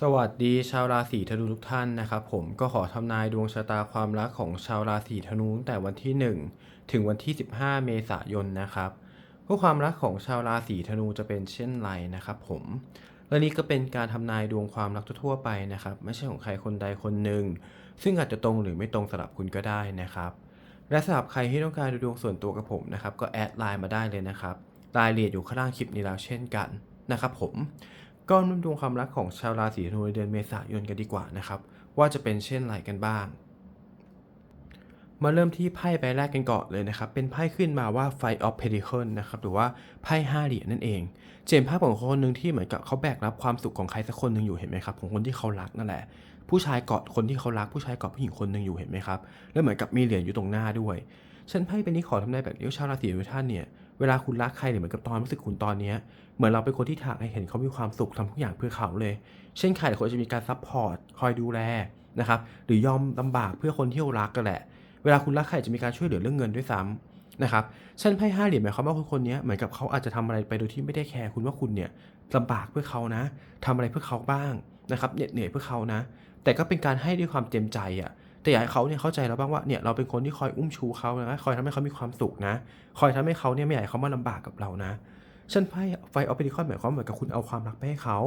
สวัสดีชาวราศีธนูทุกท่านนะครับ ผมก็ขอทำนายดวงชะตาความรักของชาวราศีธนูตั้งแต่วันที่ 1 ถึงวันที่ 15 เมษายนนะครับพวกความรักของชาวราศีธนูจะเป็นเช่นไรนะครับ ผมและนี่ก็เป็นการทำนายดวงความรักทั่วไปนะครับ ไม่ใช่ของใครคนใดคนหนึ่ง ซึ่งอาจจะตรงหรือไม่ตรงสำหรับคุณก็ได้นะครับ และสำหรับใครที่ต้องการดูดวงส่วนตัวกับผมนะครับ ก็แอดไลน์มาได้เลยนะครับรายละเอียดอยู่ข้างล่างคลิปนี้แล้วเช่นกันนะครับ ผม ก็นุ่มดวงความรักของชาวราศีธนูในเดือนเมษายนกันดีกว่านะครับ ว่าจะเป็นเช่นไรกันบ้าง มาเริ่มที่ไพ่ใบแรกกันก่อนเลยนะครับ เป็นไพ่ขึ้นมาว่า Five of Pentacles นะครับหรือว่าไพ่ห้าเหรียญนั่นเอง เจนภาพของคนหนึ่งที่เหมือนกับเขาแบกรับความสุขของใครสักคนหนึ่งอยู่เห็นไหมครับของคนที่เขารักนั่นแหละผู้ชายเกาะคนที่เขารักผู้ชายเกาะผู้หญิงคนหนึ่งอยู่เห็นไหมครับแล้วเหมือนกับมีเหรียญอยู่ตรงหน้าด้วยฉันไพ่เป็นนี้ขอทำนายแบบนี้ชาวราศีทุกท่านเนี่ย เวลาคุณรักใครเนี่ยเหมือนกับตอนรู้สึกคุณตอนเนี้ยเหมือนเราเป็นคนที่ถากให้เห็นเขามีความสุขทำทุกอย่างเพื่อเขาเลย เช่นใครหลายคนจะมีการซัพพอร์ตคอยดูแลนะครับหรือยอมลำบากเพื่อคนที่เรารักกันแหละ เวลาคุณรักใครจะมีการช่วยเหลือเรื่องเงินด้วยซ้ำนะครับฉันไพ่ห้าเหรียญหมายความว่าคนคนนี้เหมือนกับเขาอาจจะทำอะไรไปโดยที่ไม่ได้แคร์คุณว่าคุณเนี่ยลำบากเพื่อเขานะทำอะไรเพื่อเขาบ้างนะครับเหน็ดเหนื่อยเพื่อเขานะ แต่ก็เป็นการให้ด้วยความเต็มใจอะ แต่อยากให้เขาเนี่ยเข้าใจแล้วบ้างว่าเนี่ยเราเป็นคนที่คอยอุ้มชูเขานะคอยทำให้เขามีความสุขนะ คอยทำให้เขาเนี่ยไม่อยากให้เขามาลำบากกับเรานะฉันไพ่ไฟออฟเปริคอนหมายความเหมือนกับคุณเอาความรักไปให้เขา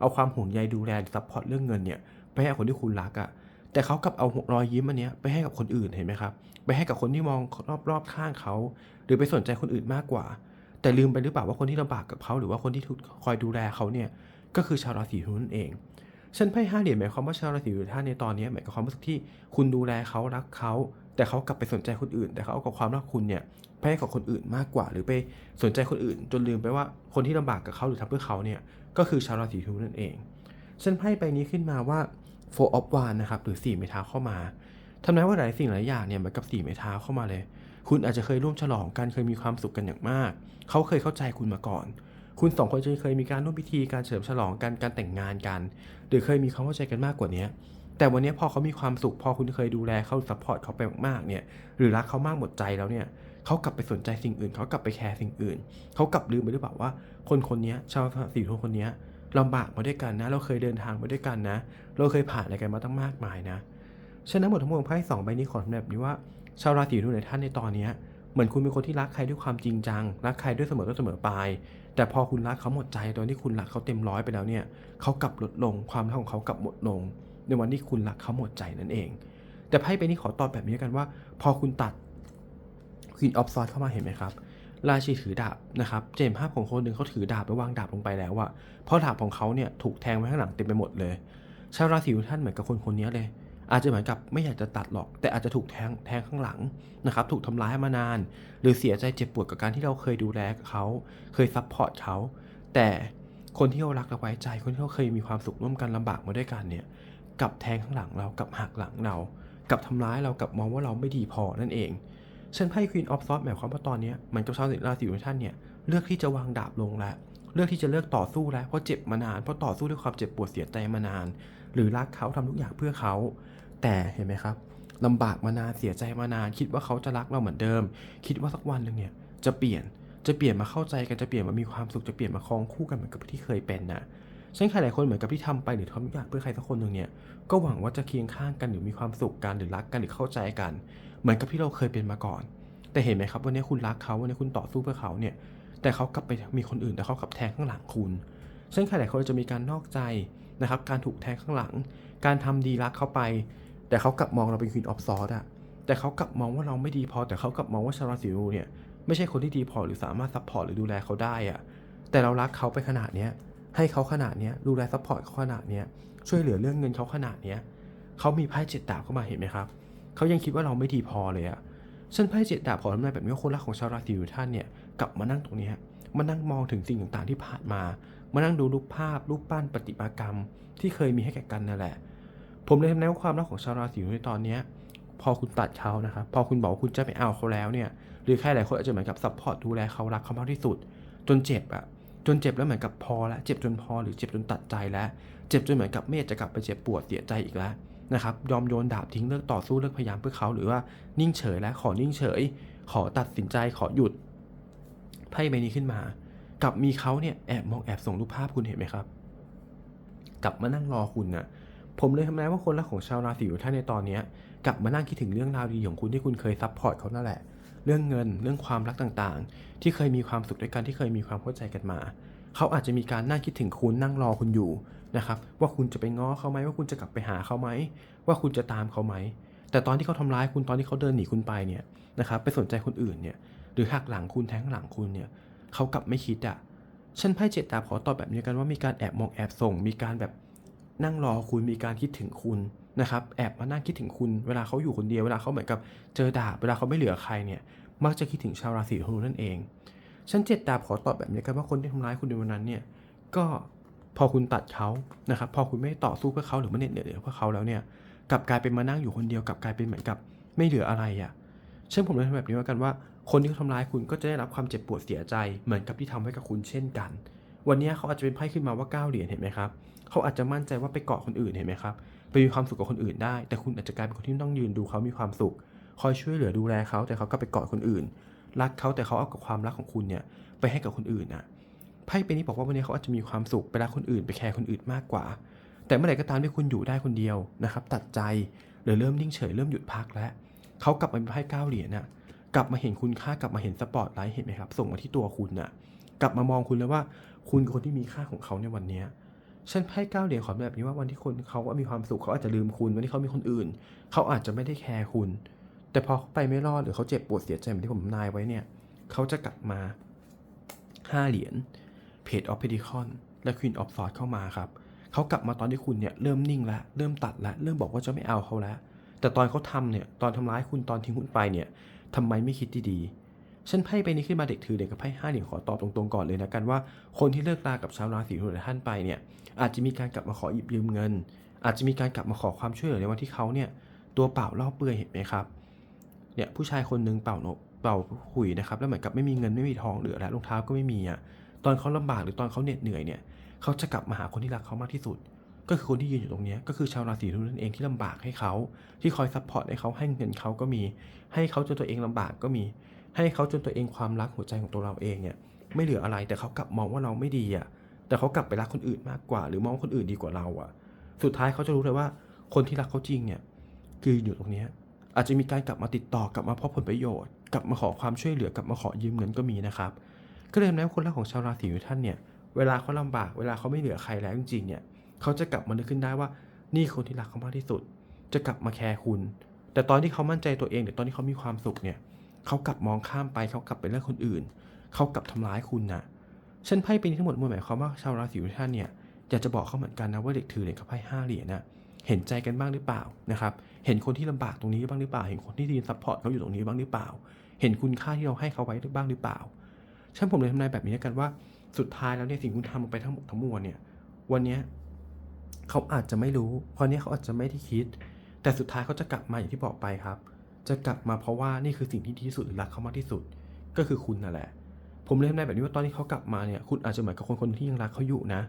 เอาความห่วงใยดูแลซัพพอร์ตเรื่องเงินเนี่ยไปให้กับคนที่คุณรักอะ่ะแต่เขากลับเอารอยยิ้มอันเนี้ยไปให้กับคนอื่นเห็นไหมครับ ไปให้กับคนที่มองรอบๆข้างเขา หรือไปสนใจคนอื่นมากกว่า แต่ลืมไปหรือเปล่าว่าคนที่ลำบากกับเขาหรือว่าคนที่คอยดูแลเขาเนี่ยก็คือชาวราศีธนูนั่นเอง ฉันไพ่ห้าเหรียญหมายความว่าชาวราศีธนูท่านในตอนนี้หมายความว่าที่คุณดูแลเขารักเขา แต่เขากลับไปสนใจคนอื่น แต่เขาเอากับความรักคุณเนี่ยไปให้กับคนอื่นมากกว่า หรือไปสนใจคนอื่น จนลืมไปว่าคนที่ลำบากกับเขาหรือทำเพื่อเขาเนี่ยก็คือชาวราศีธนูนั่นเองฉันไพ่ใบนี้ขึ้นมาว่า four of wands นะครับหรือสี่ไม้เท้าเข้ามาทำนายว่าหลายสิ่งหลายอย่างเนี่ยเหมือนกับสี่ไม้เท้าเข้ามาเลย คุณอาจจะเคยร่วมฉลองกันเคยมีความสุขกันอย่างมาก เขาเคยเข้าใจคุณมาก่อน คุณสองคนจะเคยมีการร่วมพิธีการเฉลิมฉลองกันการแต่งงานกัน หรือเคยมีความเข้าใจกันมากกว่านี้แต่วันนี้พอเขามีความสุขพอคุณเคยดูแลเขาซัพพอร์ตเขาไปมากๆเนี่ยหรือรักเขามากหมดใจแล้วเนี่ยเขากลับไปสนใจสิ่งอื่น เขากลับไปแคร์สิ่งอื่น เขากลับลืมไปหรือเปล่าว่า คนคนนี้ชาวสีทุกคนนี้ลำบากมาด้วยกันนะ เราเคยเดินทางมาด้วยกันนะ เราเคยผ่านอะไรกันมาตั้งมากมายนะฉะนั้นหมดทั้งมวลไพ่สองใบนี้ขอทำแบบนี้ว่า ชาวราศีธนูในท่านในตอนนี้เหมือนคุณเป็นคนที่รักใครด้วยความจริงจัง รักใครด้วยเสมอต้นเสมอปลาย แต่พอคุณรักเขาหมดใจตอนที่คุณรักเขาเต็มร้อยไปแล้วเนี่ยเขากลับลดลงความรักของเขากลับหมดลง ในวันที่คุณรักเขาหมดใจนั่นเอง แต่ไพ่ใบนี้ขอตอบแบบนี้กันว่า พอคุณตัด Queen of Swords เข้ามาเห็นไหมครับราชีถือดาบนะครับ เจมส์ภาพของคนหนึ่งเขาถือดาบแล้ววางดาบลงไปแล้วอะเพราะดาบของเขาเนี่ยถูกแทงไว้ข้างหลังเต็มไปหมดเลยชาวราศีของท่านเหมือนกับคนคนนี้เลย อาจจะเหมือนกับไม่อยากจะตัดหรอก แต่อาจจะถูกแทงแทงข้างหลังนะครับถูกทำร้ายมานาน หรือเสียใจเจ็บปวดกับการที่เราเคยดูแลเขาเคยซัพพอร์ตเขาแต่คนที่เรารักและไว้ใจคนที่เราเคยมีความสุขร่วมกันลำบากมาด้วยกันเนี่ยกับแทงข้างหลังเรากับหักหลังเรากับทำร้ายเรากับมองว่าเราไม่ดีพอนั่นเองฉันไพ่ Queen of Swords หมายความว่าตอนนี้เหมือนกับชาวราศีของท่านเนี่ยเลือกที่จะวางดาบลงแล้วเลือกที่จะเลิกต่อสู้แล้วเพราะเจ็บมานานเพราะต่อสู้ด้วยความเจ็บปวดเสียใจมานาน หรือรักเขาทำทุกอย่างเพื่อเขา แต่เห็นไหมครับลำบากมานานเสียใจมานาน คิดว่าเขาจะรักเราเหมือนเดิม คิดว่าสักวันหนึ่งเนี่ยจะเปลี่ยนจะเปลี่ยนมาเข้าใจกันจะเปลี่ยนมามีความสุขจะเปลี่ยนมาครองคู่กันเหมือนกับที่เคยเป็นนะฉันใครหลายคนเหมือนกับที่ทำไปหรือทำทุกอย่างเพื่อใครสักคนหนึ่งเนี่ยก็หวังว่าจะเคียงข้างกันหรือมีความสุขกันหรือรักกันหรือเข้าใจกัน เหมือนกับที่เราเคยเป็นมาก่อน แต่เห็นไหมครับวันนี้คุณรักเขาวันนี้คุณต่อสู้เพื่อเขาเนี่ยแต่เขากลับไปมีคนอื่นแต่เขากลับแทงข้างหลังคุณเช่นใครหลายคนจะมีการนอกใจนะครับการถูกแทงข้างหลัง การทำดีรักเขาไป แต่เขากลับมองเราเป็นควีนออฟซอร์อะแต่เขากลับมองว่าเราไม่ดีพอ แต่เขากลับมองว่าชาวราศีธนูเนี่ยไม่ใช่คนที่ดีพอหรือสามารถซัพพอร์ตหรือดูแลเขาได้อะแต่เรารักเขาไปขนาดเนี้ยให้เขาขนาดเนี้ยดูแลซัพพอร์ตเขาขนาดเนี้ยช่วยเหลือเรื่องเงินเขาขนาดเนี้ยเขามีไพ่เจ็ดดาบเข้ามาเห็นไหมครับเขายังคิดว่าเราไม่ดีพอเลยอะฉันไพ่เจ็ดดาบขอทำนายแบบนี้คนรักของชาวราศีทุกท่านเนี่ยกลับมานั่งตรงนี้มานั่งมองถึงสิ่งต่างๆที่ผ่านมา มานั่งดูรูปภาพรูปปั้นปฏิมากรรม ที่เคยมีให้แก่กันนั่นแหละ ผมเลยทำนายว่าความรักของชาวราศีในตอนนี้พอคุณตัดเขานะครับพอคุณบอกว่าคุณจะไม่เอาเขาแล้วเนี่ยหรือใครหลายคนอาจจะเหมือนกับซัพพอร์ตดูแลเขารักเขามากที่สุด จนเจ็บอะจนเจ็บแล้วเหมือนกับพอแล้วเจ็บจนพอหรือเจ็บจนตัดใจแล้ว เจ็บจนเหมือนกับไม่อยากจะกลับไปเจ็บปวดเสียใจอีกแล้วนะครับยอมโยนดาบทิ้งเลิกต่อสู้เลิกพยายามเพื่อเขาหรือว่านิ่งเฉยแล้วขอนิ่งเฉย ขอตัดสินใจขอหยุดไพ่ใบนี้ขึ้นมา กับมีเขาเนี่ยแอบมองแอบส่งรูปภาพคุณเห็นไหมครับ กลับมานั่งรอคุณน่ะ ผมเลยทำนายว่าคนรักของชาวราศีของท่านในตอนนี้กลับมานั่งคิดถึงเรื่องราวดีของคุณที่คุณเคยซัพพอร์ตเขานั่นแหละ เรื่องเงินเรื่องความรักต่างๆ ที่เคยมีความสุขด้วยกันที่เคยมีความเข้าใจกันมา เขาอาจจะมีการนั่งคิดถึงคุณนั่งรอคุณอยู่นะครับว่าคุณจะไปง้อเขาไหมว่าคุณจะกลับไปหาเขาไหมว่าคุณจะตามเขาไหมแต่ตอนที่เขาทำร้ายคุณตอนที่เขาเดินหนีคุณไปเนี่ยนะครับไปสนใจคนอื่นเนี่ยหรือหักหลังคุณแทงหลังคุณเนี่ยเขากลับไม่คิดอะฉันไพ่เจ็ดดาบขอตอบแบบนี้กันว่ามีการแอบมองแอบส่ง มีการแบบ นั่งรอคุณมีการคิดถึงคุณนะครับแอบมานั่งคิดถึงคุณเวลาเขาอยู่คนเดียวเวลาเขาเหมือนกับเจอดาบเวลาเขาไม่เหลือใครเนี่ยมักจะคิดถึงชาวราศีธนูนั่นเองฉันเจ็ดดาบขอตอบแบบนี้กันว่าคนที่ทำร้ายคุณในวันนั้นเนี่ยก็พอคุณตัดเขานะครับพอคุณไม่ต่อสู้เพื่อเขาหรือไม่เหน็ดเหนื่อยเพื่อเขาแล้วเนี่ยกลับกลายเป็นมานั่งอยู่คนเดียวกลับกลายเป็นเหมือนกับไม่เหลืออะไรอะ่ะเช่นผมเลยทำแบบนี้ว่ากันว่า คนที่เขาทำร้ายคุณก็จะได้รับความเจ็บปวดเสียใจ เหมือนกับที่ทำไว้กับคุณเช่นกัน วันนี้เขาอาจจะเป็นไพ่ขึ้นมาว่าเก้าเหรียญเห็นไหมครับ เขาอาจจะมั่นใจว่าไปเกาะคนอื่นเห็นไหมครับไปมีความสุขกับคนอื่นได้ แต่คุณอาจจะกลายเป็นคนที่ต้องยืนดูเขามีความสุข คอยช่วยเหลือดูแลเขาแต่เขาก็ไปเกาะคนอื่น รักเขาแต่เขาเอากับความรักของคุณเนี่ยไปให้กับคนอื่นน่ะไพ่เป็นนี้บอกว่าวันนี้เขาอาจจะมีความสุขไปรักคนอื่นไปแคร์คนอื่นมากกว่า แต่เมื่อไหร่ก็ตามที่คุณอยู่ได้คนเดียวนะครับ ตัดใจหรือเริ่มนิ่งเฉยเริ่มหยุดพักแล้วเขากลับมาเป็นไพ่เก้าเหรียญน่ะกลับมาเห็นคุณค่ากลับมาเห็นสปอตไลท์เห็นไหมครับ ส่งมาที่ตัวคุณน่ะ กลับมามองคุณแล้วว่า คุณคนที่มีค่าของเขาในวันนี้ ฉันไพ่เก้าเหรียญขอแบบนี้ว่าวันที่คนเขาว่ามีความสุขเขาอาจจะลืมคุณวันที่เขามีคนอื่น เขาอาจจะไม่ได้แคร์คุณ แต่พอเขาไปไม่รอดหรือเขาเจ็บปวดเสียใจเหมือนที่ผมนายไว้เนี่ยเขาจะกลับมา 5 เหรียญ Page of Pentacles และ Queen of Swords เข้ามาครับเขากลับมาตอนที่คุณเนี่ยเริ่มนิ่งแล้วเริ่มตัดแล้วเริ่มบอกว่าจะไม่เอาเขาแล้วแต่ตอนเขาทำเนี่ยตอนทำร้ายคุณตอนทิ้งคุณไปเนี่ยทำไมไม่คิดดีๆ ฉันไพ่ไปนี้ขึ้นมาเด็กถือเด็กกับไพ่ห้าเหรียขอตอบตรงๆก่อนเลยนะกันว่าคนที่เลิกลากับชาวราศีธนูท่านไปเนี่ยอาจจะมีการกลับมาขอหยิบยืมเงิน อาจจะมีการกลับมาขอความช่วยเหลือในวันที่เขาเนี่ยตัวเปล่าเล่าเปลือยเห็นไหมครับเนี่ยผู้ชายคนหนึ่งเป่าโนเป่าขุยนะครับแล้วเหมือนกับไม่มีเงินไม่มีทองเหลือแล้วรองเท้าก็ไม่มีอะตอนเขาลำบากหรือตอนเขาเหน็ดเหนื่อยเนี่ยเขาจะกลับมาหาคนที่รักเขามากที่สุด ก็คือคนที่ยืนอยู่ตรงนี้ก็คือชาวราศีธนูนั่นเองที่ลำบากให้เขาที่คอยซัพพอร์ตให้เขาให้เงินเขาก็มี ให้เขาจนตัวเองลำบากก็มี ให้เขาจนตัวเองความรักหัวใจของตัวเราเองเนี่ยไม่เหลืออะไรแต่เขากลับมองว่าเราไม่ดีอะแต่เขากลับไปรักคนอื่นมากกว่า หรือมองว่าคนอื่นดีกว่าเราอะ สุดท้ายเขาจะรู้เลยว่า คนที่รักเขาจริงเนี่ยคืออยู่ตรงนี้อาจจะมีการกลับมาติดต่อกลับมาเพราะผลประโยชน์ กลับมาขอความช่วยเหลือกลับมาขอยืมเงินก็มีนะครับก็เลยทำให้คนรักของชาวราศีท่านเนี่ยเวลาเขาลำบากเวลาเขาไม่เหลือใครแล้วจริงๆเนี่ยเขาจะกลับมานึกขึ้นได้ว่านี่คนที่รักเขามากที่สุด จะกลับมาแคร์คุณ แต่ตอนที่เขามั่นใจตัวเองหรือตอนที่เขามีความสุขเนี่ย เขากลับมองข้ามไปเขากลับไปเลือกคนอื่น เขากลับทำร้ายคุณนะฉันไพ่เป็นทั้งหมดมันหมายความว่าชาวราศีของท่านเนี่ยอยากจะบอกเขาเหมือนกันนะว่าเด็กถือเหรียญกับไพ่ห้าเหรียญนะเห็นใจกันบ้างหรือเปล่านะครับ เห็นคนที่ลำบากตรงนี้บ้างหรือเปล่า เห็นคนที่ยืนซัพพอร์ตเขาอยู่ตรงนี้บ้างหรือเปล่า เห็นคุณค่าที่เราให้เขาไว้บ้างหรือเปล่าฉันผมเลยทำนายแบบนี้กันว่าสุดท้ายแล้วเนี่ยสิ่งคุณทำลงไปทั้งหมดทั้งมวลเนี่ย วันนี้เขาอาจจะไม่รู้วันนี้เขาอาจจะไม่ได้คิด แต่สุดท้ายเขาจะกลับมาอย่างที่บอกไปครับ จะกลับมาเพราะว่านี่คือสิ่งที่ดีที่สุดหรือรักเขามากที่สุด ก็คือคุณนั่นแหละ ผมเลยทำนายแบบนี้ว่าตอนที่เขากลับมาเนี่ยคุณอาจจะเหมือนกับคนคนหนึ่งที่ยังรักเขาอยู่นะ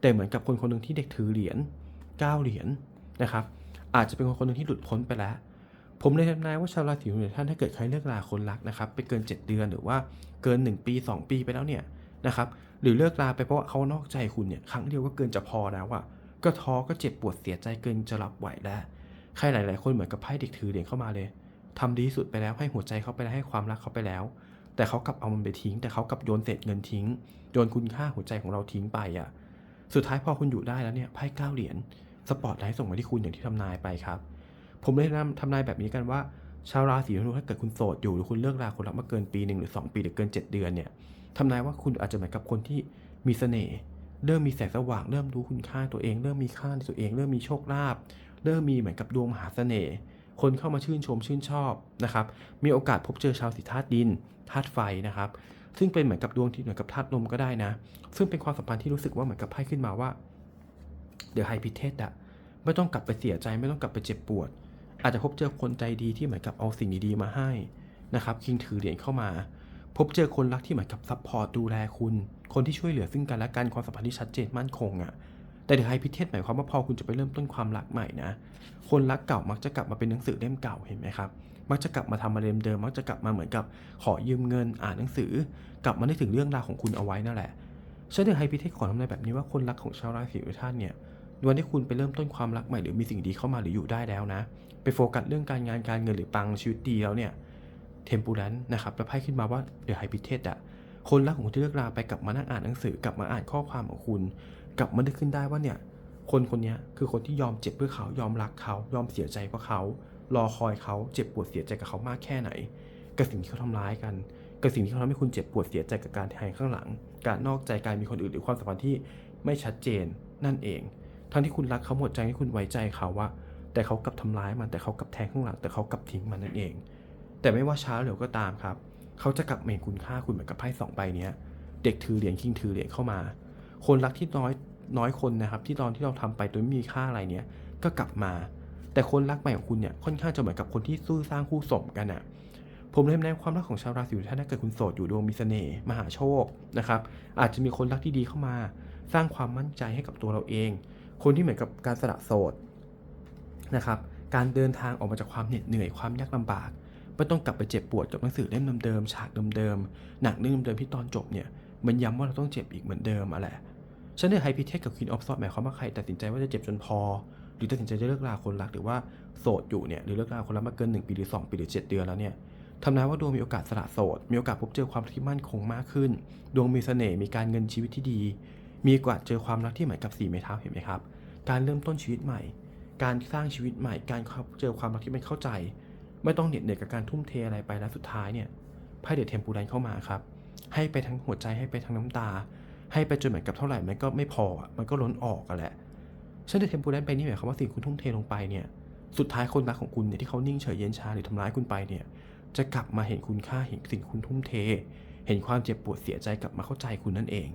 แต่เหมือนกับคนคนหนึ่งที่เด็กถือเหรียญเก้าเหรียญนะครับอาจจะเป็นคนคนหนึ่งที่หลุดพ้นไปแล้ว ผมเลยทำนายว่าชาวราศีธนูท่านถ้าเกิดใครเลิกลาคนรักนะครับไปเกิน 7 เดือนหรือว่าเกิน 1 ปี 2 ปีไปแล้วเนี่ยนะครับหรือเลิกลาไปเพราะว่าเขานอกใจคุณเนี่ยครั้งเดียวก็เกินจะพอแล้วอะก็ท้อก็เจ็บปวดเสียใจเกินจะรับไหวแล้ว ใครหลาย ๆ คนเหมือนกับไพ่เด็กถือเหรียญเข้ามาเลย ทำดีที่สุดไปแล้วให้หัวใจเขาไปแล้วให้ความรักเขาไปแล้ว แต่เขากลับเอามันไปทิ้ง แต่เขากลับโยนเศษเงินทิ้งโยนคุณค่าหัวใจของเราทิ้งไปอะสุดท้ายพอคุณอยู่ได้แล้วเนี่ยไพ่เก้าเหรียญสปอตไลท์ส่งมาที่คุณอย่างที่ทำนายไปครับ ผมเลยนำทำนายแบบนี้กันว่า ชาวราศีธนูถ้าเกิดคุณโสดอยู่หรือคุณเลิกราคนรักมาเกินปีหนึ่งหรือ 2 ปีหรือเกิน 7 เดือนเนี่ยทำนายว่าคุณอาจจะเหมือนกับคนที่มีเสน่ห์เริ่มมีแสงสว่างเริ่มรู้คุณค่าตัวเอง เริ่มมีค่าในตัวเอง เริ่มมีโชคลาภเริ่มมีเหมือนกับดวงมหาเสน่ห์ คนเข้ามาชื่นชมชื่นชอบนะครับมีโอกาสพบเจอชาวสีธาตุดินธาตุไฟนะครับ ซึ่งเป็นเหมือนกับดวงที่เหมือนกับธาตุลมก็ได้นะ ซึ่งเป็นความสัมพันธ์ที่รู้สึกว่าเหมือนกับไพ่ขึ้นมาว่าเดี๋ยวไฮพิเทสอะไม่ต้องกลับไปเสียใจไม่ต้องกลับไปเจ็บปวด อาจจะพบเจอคนใจดีที่เหมือนกับเอาสิ่งดีๆมาให้นะครับคิงถือเหรียญเข้ามา พบเจอคนรักที่เหมือนกับซัพพอร์ตดูแลคุณ คนที่ช่วยเหลือซึ่งกันและกันความสัมพันธ์ที่ชัดเจนมั่นคงอะ่ะ แต่เดี๋ยวไฮพิเทศหมายความว่าพอคุณจะไปเริ่มต้นความรักใหม่นะ คนรักเก่ามักจะกลับมาเป็นหนังสือเล่มเก่าเห็นไหมครับ มักจะกลับมาทำมาเดิมเดิม มักจะกลับมาเหมือนกับขอยืมเงินอ่านหนังสือ กลับมานึกถึงเรื่องราวของคุณเอาไว้นั่นแหละฉันถึงไฮพิเทศขอทำนายแบบนี้ว่าคนรักของชาวราศีของท่านเนี่ยวันที่คุณไปเริ่มต้นความรักใหม่หรือมีสิ่งดีเข้ามาหรืออยู่ได้แล้วนะ ไปโฟกัสเรื่องการงานการเงินหรือปังชีวิตดีแล้วเนี่ยเทมปูรันนะครับแล้วไพ่ขึ้นมาว่าเดอะไฮพิเทสอะคนรักของคุณที่เลิกราไปกลับมานั่งอ่านหนังสือกลับมาอ่านข้อความของคุณ กลับมานึกขึ้นได้ว่าเนี่ยคนคนนี้คือคนที่ยอมเจ็บเพื่อเขายอมรักเขายอมเสียใจเพราะเขา รอคอยเขาเจ็บปวดเสียใจกับเขามากแค่ไหน กับสิ่งที่เขาทำร้ายกันกับสิ่งที่เขาทำให้คุณเจ็บปวดเสียใจกับการแทงข้างหลัง การนอกใจการมีคนอื่นหรือความสัมพันธ์ที่ไม่ชัดเจนนั่นเอง ทั้งที่คุณรักเขาหมดใจที่คุณไว้ใจเขาว่า แต่เขากลับทำร้ายมันแต่เขากลับแทงข้างหลัง แต่เขากลับทิ้งมันนั่นเอง แต่ไม่ว่าช้าหรือเร็วก็ตามครับ เขาจะกลับเห็นคุณค่าคุณเหมือนกับไพ่สองใบเนี้ยเด็กถือเหรียญคิงถือเหรียญเข้ามา คนรักที่น้อยน้อยคนนะครับ ที่ตอนที่เราทำไปโดยไม่มีค่าอะไรเนี้ยก็กลับมา แต่คนรักใหม่ของคุณเนี่ยค่อนข้างจะเหมือนกับคนที่สู้สร้างคู่สมกันอะผมเลยแนะนำความรักของชาวราศีถ้าเกิดคุณโสดอยู่ดวงมีเสน่ห์มหาโชคนะครับ อาจจะมีคนรักที่ดีเข้ามา สร้างความมั่นใจให้กับตัวเราเอง คนที่เหมือนกับการสละโสดนะครับ การเดินทางออกมาจากความเหน็ดเหนื่อยความยากลำบากไม่ต้องกลับไปเจ็บปวดกับหนังสือเล่มเดิมๆฉากเดิมๆหนังเรื่องเดิมที่ตอนจบเนี่ยมันย้ำว่าเราต้องเจ็บอีกเหมือนเดิมอะแหละ ฉันเนี่ยไฮพิเทสกับควีนออฟซอดหมายความว่าใครตัดสินใจว่าจะเจ็บจนพอ หรือตัดสินใจจะเลิกลาคนรักหรือว่าโสดอยู่เนี่ยหรือเลิกลาคนรักมาเกิน1ปีหรือ 2 ปีหรือ 7 เดือนแล้วเนี่ยทำนายว่าดวงมีโอกาสสละโสด มีโอกาสพบเจอความรักที่มั่นคงมากขึ้น ดวงมีเสน่ห์มีการเงินชีวิตที่ดี มีโอกาสเจอความรักที่เหมือนกับสี่ไม้เท้าเห็นไหมครับ การเริ่มต้นชีวิตใหม่ การสร้างชีวิตใหม่ การเจอความรักที่ไม่เข้าใจ ไม่ต้องเหน็ดเหนื่อยกับการทุ่มเทอะไรไปแล้วสุดท้ายเนี่ยไพ่เดอะเทมปูรันเข้ามาครับให้ไปทั้งหัวใจให้ไปทั้งน้ำตา ให้ไปจนเหมือนกับเท่าไหร่มันก็ไม่พอมันก็ล้นออกกันแหละเช่นเดอะเทมปูรันไปนี่หมายความว่าสิ่งคุณทุ่มเทลงไปเนี่ยสุดท้ายคนรักของคุณเนี่ยที่เขานิ่งเฉยเย็นชาหรือทำร้ายคุณไปเนี่ยจะกลับมาเห็นคุณค่าเห็นสิ่งคุณทุ่มเท เห็นความเจ็บปวดเสียใจกลับมาเข้าใจคุณนั่นเอง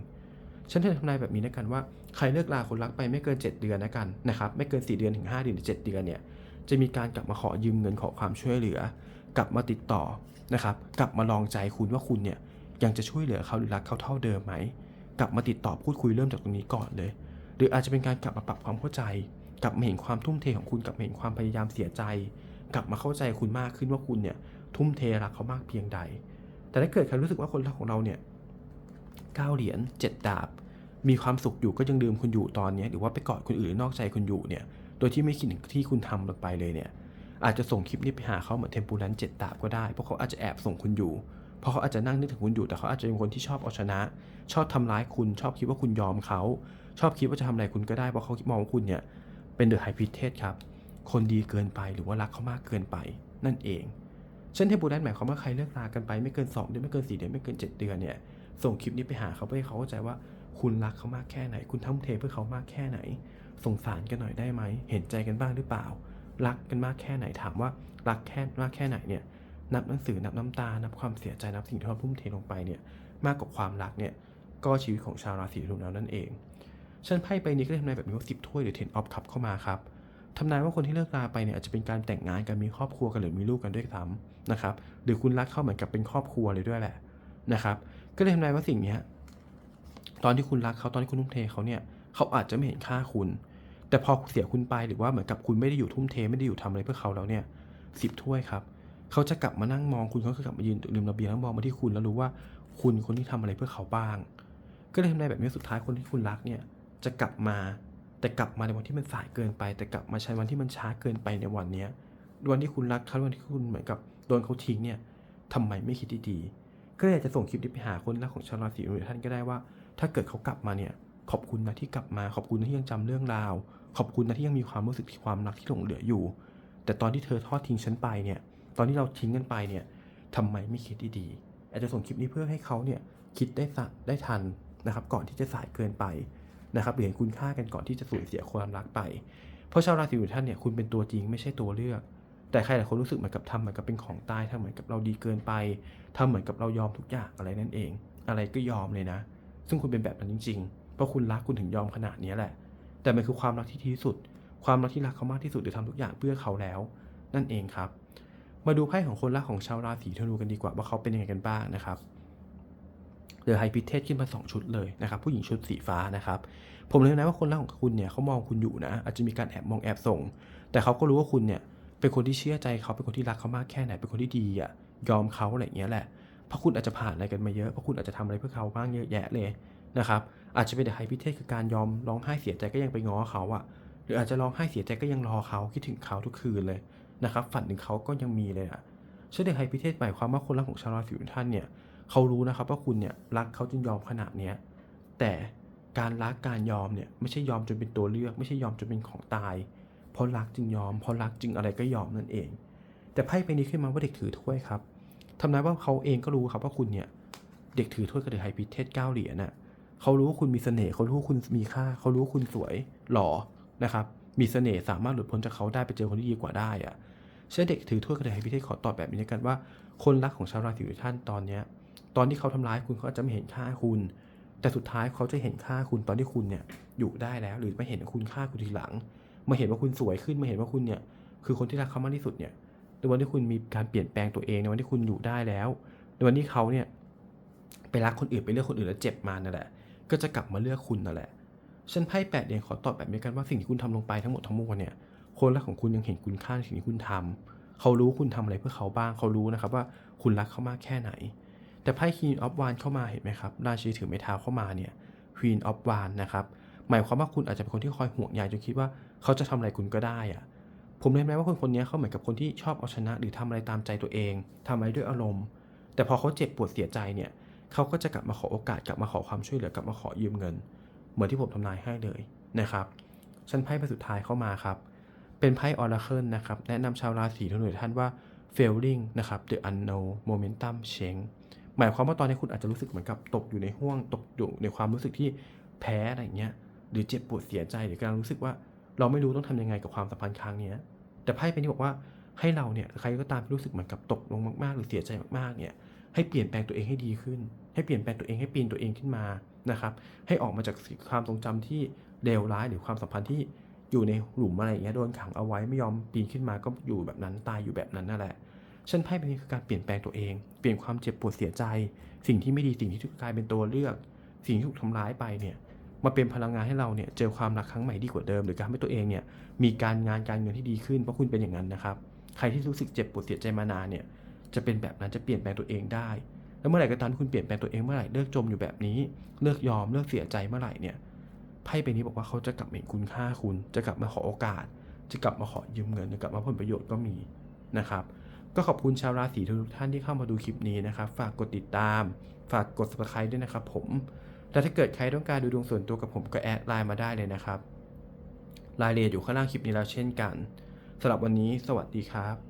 ฉันจะทำนายแบบนี้นะกันว่าใครเลิกลาคนรักไปไม่เกิน 7 เดือนนะกันนะครับไม่เกิน 4 เดือนถึง 5 เดือนหรือ 7 เดือนเนี่ยจะมีการกลับมาขอยืมเงินขอความช่วยเหลือ กลับมาติดต่อนะครับกลับมาลองใจคุณว่าคุณเนี่ยยังจะช่วยเหลือเขาหรือรักเขาเท่าเดิมไหม กลับมาติดต่อพูดคุยเริ่มจากตรงนี้ก่อนเลย หรืออาจจะเป็นการกลับมาปรับความเข้าใจ กลับมาเห็นความทุ่มเทของคุณ กลับมาเห็นความพยายามเสียใจ กลับมาเข้าใจคุณมากขึ้นว่าคุณเนี่ยทุ่มเทรักเขามากเพียงใด แต่ถ้าเกิดใครรู้สึกว่าคนรักของเราเนี่ยเก้าเหรียญเจ็ดดาบ มีความสุขอยู่ก็ยังลืมคุณอยู่ตอนนี้หรือว่าไปกอดคนอื่นนอกใจคุณอยู่เนี่ย โดยที่ไม่คิดถึงที่คุณทำลงไปเลยเนี่ย อาจจะส่งคลิปนี้ไปหาเขาเหมือนเทมปูรันเจ็ดดาบก็ได้ เพราะเขาอาจจะแอบส่งคุณอยู่ เพราะเขาอาจจะนั่งนึกถึงคุณอยู่ แต่เขาอาจจะเป็นคนที่ชอบเอาชนะ ชอบทำร้ายคุณ ชอบคิดว่าคุณยอมเขา ชอบคิดว่าจะทำอะไรคุณก็ได้เพราะเขามองว่าคุณเนี่ยเป็นเดอะไฮพิเทสครับ คนดีเกินไปหรือว่ารักเขามากเกินไปนั่นเองเช่นเทปูรันหมายความว่าใครเลิกลากันไปไม่เกิน 2 เดือนไม่เกิน 4 เดือนไม่เกิน 7 เดือนเนี่ยส่งคลิปนี้ไปหาเขาเพื่อให้เขาเข้าใจว่าคุณรักเขามากแค่ไหน คุณทุ่มเทเพื่อเขามากแค่ไหน สงสารกันหน่อยได้ไหม เห็นใจกันบ้างหรือเปล่า รักกันมากแค่ไหนถามว่ารักแค่มากแค่ไหนเนี่ยนับหนังสือนับน้ำตา นับความเสียใจนับสิ่งที่เราทุ่มเทลงไปเนี่ยมากกว่าความรักเนี่ย ก็ชีวิตของชาวราศีธนูแล้วนั่นเองฉันไพ่ใบนี้ก็ได้ทำนายแบบนี้ว่าสิบถ้วยหรือเทนออฟคัพเข้ามาครับทำนายว่าคนที่เลิกราไปเนี่ยอาจจะเป็นการแต่งงานกันมีครอบครัวกันหรือมีลูกกันด้วยซ้ำนะครับหรือคุณรักเขาเหมือนกับเป็นครอบครัวเลยด้วยแหละนะครับก็เลยทำนายว่าสิ่งนี้ตอนที่คุณรักเขาตอนที่คุณทุ่มเทเขาเนี่ยเขาอาจจะไม่เห็นค่าคุณ แต่พอเสียคุณไปหรือว่าเหมือนกับคุณไม่ได้อยู่ทุ่มเทไม่ได้อยู่ทำอะไรเพื่อเขาแล้วเนี่ยสิบถ้วยครับเขาจะกลับมานั่งมองคุณเขาจะกลับมายืนริมระเบียงแล้วมองมาที่คุณแล้วรู้ว่าคุณคนที่ทำอะไรเพื่อเขาบ้าง ก็เลยทำนแบบนี้สุดท้ายคนที่คุณรักเนี่ยจะกลับมา แต่กลับมาในวันที่มันสายเกินไป แต่กลับมาใช้วันที่มันช้าเกินไปในวันเนี้ยวันที่คุณรักเขาวันที่คุณเหมือนกับโดนเขาทิ้งเนี่ยทำไมไม่คิดดีๆก็เลยจะส่งคลิปนี้ไปหาคนรักของชาวราศีธนูท่านก็ได้ว่า ถ้าเกิดเขากลับมาเนี่ยขอบคุณนะที่กลับมาขอบคุณนะที่ยังจำเรื่องราว ขอบคุณนะที่ยังมีความรู้สึกที่ความรักที่หลงเหลืออยู่ แต่ตอนที่เธอทอดทิ้งฉันไปเนี่ยตอนที่เราทิ้งกันไปเนี่ยทำไมไม่คิดดีๆอาจจะส่งคลิปนี้เพื่อให้เขาเนี่ยคิดได้สะได้ทัน นะครับก่อนที่จะสายเกินไปนะครับเห็นคุณค่ากันก่อนที่จะสูญเสียความรักไป เพราะชาวราศีธนูท่านเนี่ยคุณเป็นตัวจริงไม่ใช่ตัวเลือก แต่ใครหลายคนรู้สึกเหมือนกับทำเหมือนกับเป็นของตายทำเหมือนกับเราดีเกินไปทำเหมือนกับเรายอมทุกอย่างอะไรนั่นเอง อะไรก็ยอมเลยนะ ซึ่งคุณเป็นแบบนั้นจริง ๆ เพราะคุณรักคุณถึงยอมขนาดนี้แหละ แต่มันคือความรักที่ดีที่สุด ความรักที่รักเขามากที่สุดหรือทำทุกอย่างเพื่อเขาแล้ว นั่นเองครับ มาดูไพ่ของคนรักของชาวราศีธนูกันดีกว่าว่าเขาเป็นยังไงกันบ้างนะครับ เดอะไฮพิเทสขึ้นมา 2 ชุดเลยนะครับผู้หญิงชุดสีฟ้านะครับผมเลยนะว่าคนรักของคุณเนี่ยเขามองคุณอยู่นะอาจจะมีการแอบมองแอบส่ง แต่เขาก็รู้ว่าคุณเนี่ยเป็นคนที่เชื่อใจเขาเป็นคนที่รักเขามากแค่ไหนเป็นคนที่ดีอะยอมเขาอะไรอย่างเงี้ยแหละเพราะคุณอาจจะผ่านอะไรกันมาเยอะเพราะคุณอาจจะทำอะไรเพื่อเขาบ้างเยอะแยะเลยนะครับอาจจะเป็นเดอะไฮพิเทศคือการยอมร้องไห้เสียใจก็ยังไปง้อเขาอะหรืออาจจะร้องไห้เสียใจก็ยังรอเขาคิดถึงเขาทุกคืนเลยนะครับฝันถึงเขาก็ยังมีเลยอะเชื่อเดอะไฮพิเทศหมายความว่าคนรักของชาวราศีท่านเนี่ย เขารู้นะครับว่าคุณเนี่ยรักเขาจนยอมขนาดเนี้ยแต่การรักการยอมเนี่ยไม่ใช่ยอมจนเป็นตัวเลือก ไม่ใช่ยอมจนเป็นของตายเพราะรักจึงยอมเพราะรักจึงอะไรก็ยอมนั่นเอง แต่ไพ่ใบนี้ขึ้นมาว่าเด็กถือถ้วยครับทำนายว่าเขาเองก็รู้ครับว่าคุณเนี่ยเด็กถือถ้วยกับเดือไฮพิเทศเก้าเหรียญน่ะเขารู้ว่าคุณมีเสน่ห์เขารู้ว่าคุณมีค่า เขารู้ว่าคุณสวยหล่อนะครับมีเสน่ห์สามารถหลุดพ้นจากเขาได้ไปเจอคนที่ดีกว่าได้อะเช่นเด็กถือถ้วยกับเดือไฮพิเทศขอตอบแบบนี้กันว่า คนรักของชาวราศีทุกท่านตอนเนี้ย ตอนที่เขาทำร้ายคุณเขาอาจจะไม่เห็นค่าคุณ แต่สุดท้ายเขาจะเห็นค่าคุณตอนที่คุณเนี่ยอยู่ได้แล้ว หรือไม่เห็นคุณค่าคุณทีหลัง มาเห็นว่าคุณสวยขึ้นมาเห็นว่าคุณเนี่ยคือคนที่รักเขามากที่สุดเนี่ยในวันที่คุณมีการเปลี่ยนแปลงตัวเองในวันที่คุณอยู่ได้แล้วในวันที่เขาเนี่ยไปรักคนอื่นไปเลือกคนอื่นแล้วเจ็บมานั่นแหละ ก็จะกลับมาเลือกคุณนั่นแหละฉันไพ่แปดเองขอตอบแบบนี้กันว่าสิ่งที่คุณทำลงไปทั้งหมดทั้งมวลเนี่ยคนรักของคุณยังเห็นคุณค่าในสิ่งที่คุณทำเขารู้คุณทำอะไรเพื่อเขาบ้าง เขารู้นะครับว่าคุณรักเขามากแค่ไหน แต่ไพ่ Queen of Wands เข้ามาเห็นไหมครับ ราชีถือไม้เท้าเข้ามาเนี่ย Queen of Wands นะครับ หมายความว่าคุณอาจจะเป็นคนที่คอยห่วงใยจนคิดว่าเขาจะทำอะไรคุณก็ได้อะผมเรียนไหมว่าคนคนนี้เขาเหมือนกับคนที่ชอบเอาชนะ หรือทำอะไรตามใจตัวเองทำอะไรด้วยอารมณ์ แต่พอเขาเจ็บปวดเสียใจเนี่ยเขาก็จะกลับมาขอโอกาสกลับมาขอความช่วยเหลือกลับมาขอยืมเงิน เหมือนที่ผมทำนายให้เลยนะครับชั้นไพ่ใบสุดท้ายเข้ามาครับ เป็นไพ่ออราเคิลนะครับ แนะนำชาวราศีธนูท่านว่า failing นะครับ the unknown momentum change หมายความว่าตอนนี้คุณอาจจะรู้สึกเหมือนกับตกอยู่ในห่วงตกอยู่ในความรู้สึกที่แพ้อะไรอย่างเงี้ยหรือเจ็บปวดเสียใจหรือกำลังรู้สึกว่า เราไม่รู้ต้องทำยังไงกับความสัมพันธ์ครั้งนี้แต่ไพ่เป็นที่บอกว่าให้เราเนี่ยใครก็ตามที่รู้สึกเหมือนกับตกลงมากๆ หรือเสียใจมากๆเนี่ยให้เปลี่ยนแปลงตัวเองให้ดีขึ้น ให้เปลี่ยนแปลงตัวเองให้ปีนตัวเองขึ้นมานะครับให้ออกมาจากความทรงจำที่เลวร้ายหรือความสัมพันธ์ที่อยู่ในหลุมอะไรอย่างเงี้ยโดนขังเอาไว้ไม่ยอมปีนขึ้นมาก็อยู่แบบนั้นตายอยู่แบบนั้นนั่นแหละ ฉันไพ่เป็นคือการเปลี่ยนแปลงตัวเอง เปลี่ยนความเจ็บปวดเสียใจ สิ่งที่ไม่ดีสิ่งที่ถูกกลายเป็นตัวเลือก สิ่งที่ถูกทำร้ายไปเนี่ยมาเป็นพลังงานให้เราเนี่ยเจอความรักครั้งใหม่ดีกว่าเดิม หรือการให้ตัวเองเนี่ยมีการงานการเงินที่ดีขึ้นเพราะคุณเป็นอย่างนั้นนะครับ ใครที่รู้สึกเจ็บปวดเสียใจมานานเนี่ยจะเป็นแบบนั้นจะเปลี่ยนแปลงตัวเองได้ แล้วเมื่อไหร่ก็ตามคุณเปลี่ยนแปลงตัวเองเมื่อไหร่เลิกจมอยู่แบบนี้เลิกยอมเลิกเสียใจเมื่อไหร่เนี่ยไพ่ใบนี้บอกว่าเขาจะกลับมาเห็นคุณค่าคุณ จะกลับมาขอโอกาส จะกลับมาขอยืมเงินจะกลับมาผลประโยชน์ก็มีนะครับ ก็ขอบคุณชาวราศีทุกท่านที่เข้ามาดูคลิปนี้นะครับ ฝากกดติดตาม ฝากกด subscribe ด้วยนะครับผมและถ้าเกิดใครต้องการดูดวงส่วนตัวกับผมก็แอดไลน์มาได้เลยนะครับรายละเอียดอยู่ข้างล่างคลิปนี้แล้วเช่นกันสำหรับวันนี้ สวัสดีครับ